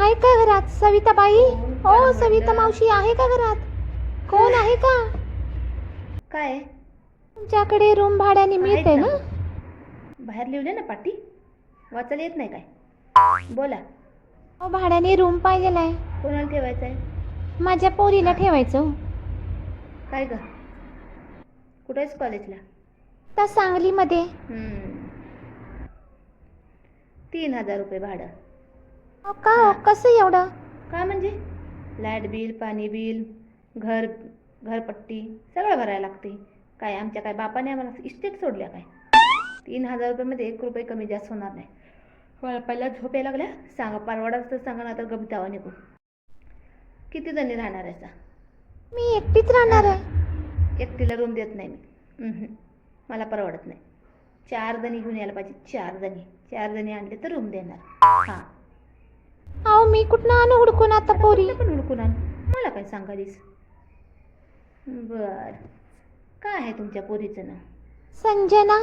आहे का घरात? सविताबाई? हो सविता मावशी आहे का घरात? कोण आहे का? काय? तुमच्याकडे रूम भाड्याने मिळते ना. बाहेर लिहिले ना पाटी. वाचायला येत नाही काय? बोला. हो भाड्याने रूम पाहिजेला आहे. कोणाला ठेवायचं आहे माझ्या पोरीला ठेवायचं हो. काय ग? कुठे आहेस कॉलेजला तर सांगलीमध्ये. हम्म. तीन हजार रुपये भाडं. का? हो, कसं एवढं? का म्हणजे? लाइट बिल पाणी बिल घर घरपट्टी सगळं भरायला लागते. काय आमच्या काय बापाने आम्हाला इस्टेट सोडल्या काय? तीन हजार रुपयामध्ये एक रुपये कमी जास्त होणार नाही. मला पहिला झोप यायला लागल्या. सांगा परवडाच तर सांगा ना तर गमितावा निघून किती जणी राहणार आहे सा? मी एकटीच राहणार आहे. एकटीला रूम देत नाही मी. मला परवडत नाही. चार जणी घेऊन यायला पाहिजे. चार जणी. चार जणी आणले तर रूम देणार. हां. अहो मी कुठनं आणू हुडकून आता पोरी? पण हुडकून आण. मला काय सांगालीस बर. काय आहे तुमच्या पोरीचं नाव? संजना.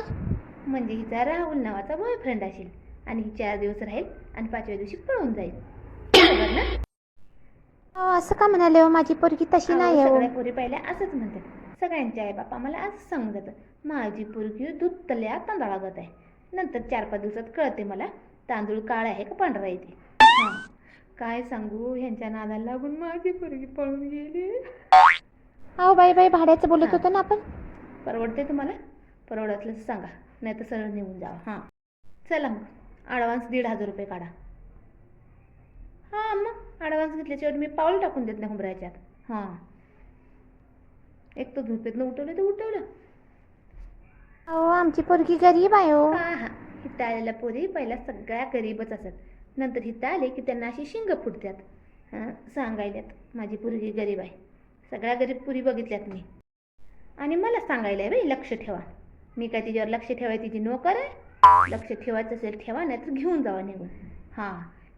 म्हणजे हिचा राहुल नावाचा बॉयफ्रेंड असेल. आणि ही चार दिवस राहील आणि पाचव्या दिवशी पळून जाईल. बरोबर ना? अहो असं का म्हणाले हो? माझी पोरगी तशी नाही आहे हो. सगळ्या पोरी पहिल्या असंच म्हणतात. सगळ्यांचे आई बापा मला असं सांगून जातं माझी पोरगी दूध तल्या तांदळागत आहे. नंतर चार पाच दिवसात कळते मला तांदूळ काळा आहे का पांढरा आहे ते. हां. काय सांगू? ह्यांच्या नादाला लागून माझी पोरगी पळून गेली. अहो बाई बाई भाड्याचं बोलत. होतो ना आपण. परवडते तुम्हाला? परवडत असलं तर सांगा. नाही तर सरळ निघून जावा. हां. चला मग. ॲडव्हान्स दीड हजार रुपये काढा. हां मग. ॲडव्हान्स घेतल्याशिवाय मी पाऊल टाकून देत नाही हुंबऱ्याच्यात हां. एक तर झोपेतनं उठवलं तर उठवलं. अहो आमची पोरगी गरीब आहे हो. हां हां. हिथं आलेल्या पोरी पहिल्या सगळ्या गरीबच असत. नंतर हिथं आले की त्यांना अशी शिंग फुटतात सांगायल्यात. माझी पोरगी गरीब आहे. सगळ्या गरीब पुरी बघितल्यात मी. आणि मला सांगायला बाई लक्ष ठेवा. मी काय तिच्यावर लक्ष ठेवाय तिची नोकर आहे? लक्ष ठेवायचं असेल ठेवा नाही तर घेऊन जावा निघून. हां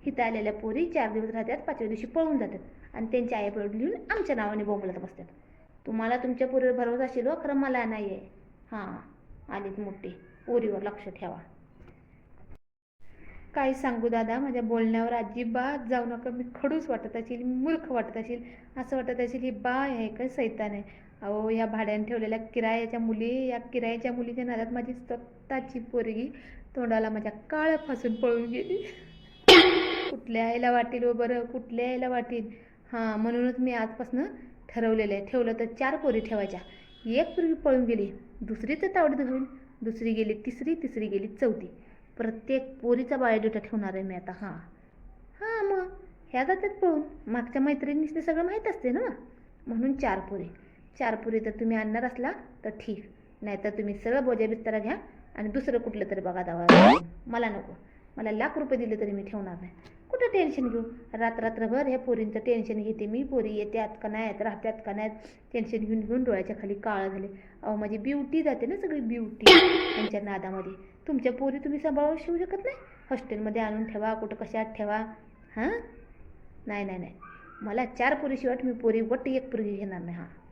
हिथं आलेल्या पोरी चार दिवस राहतात पाचव्या दिवशी पळून जातात. आणि त्यांच्या आई लिहून आमच्या नावाने बोंबलत बसतात. तुम्हाला तुमच्या पोरीवर भरोसा असेल हो, खरं मला नाही आहे हां आलीत मोठी. पोरीवर लक्ष ठेवा. काय सांगू दादा? माझ्या बोलण्यावर अजिबात जाऊ नका. मी खडूस वाटत असेल मूर्ख वाटत असेल. असं वाटत असेल ही बाय आहे का सैतान आहे? अहो ह्या भाड्याने ठेवलेल्या किरायाच्या मुली या किरायाच्या मुलीच्या नादात माझी स्वतःची पोरगी तोंडाला माझ्या काळ फासून पळून गेली. कुठल्या आईला वाटेल हो बरं? कुठल्या आईला वाटेल? हां म्हणूनच मी आजपासून ठरवलेलं आहे. ठेवलं तर चार पोरी ठेवायच्या. एक पोरगी पळून गेली. दुसरी तर तावडीत होईल दुसरी गेली तिसरी तिसरी गेली चौथी. प्रत्येक पोरीचा बायोडेटा ठेवणार आहे मी आता हां. हां मग. ह्या जातात पळून. मागच्या मैत्रिणीच ते सगळं माहीत असते ना. म्हणून चार पोरी. चार पोरी तर तुम्ही आणणार असला तर ठीक. नाहीतर तुम्ही सगळं बोजा बिस्तारा घ्या आणि दुसरं कुठलं तरी बघा दावा मला नको. मला लाख रुपये दिले तरी मी ठेवणार नाही. कुठं टेन्शन घेऊ? रात रात्रभर ह्या पोरींचं टेन्शन घेते मी. पोरी येत्यात का नाहीत? राहत्यात का नाहीत? टेन्शन घेऊन घेऊन डोळ्याच्या खाली काळं झाले. अहो माझी ब्युटी जाते ना सगळी ब्युटी त्यांच्या नादामध्ये. तुमच्या पोरी तुम्ही सांभाळून शिवू शकत नाही? हॉस्टेलमध्ये आणून ठेवा कुठं कशात ठेवा? हां? नाही नाही नाही. मला चार पोरीशिवाय मी पोरी वट एक पोरगी घेणार नाही हां.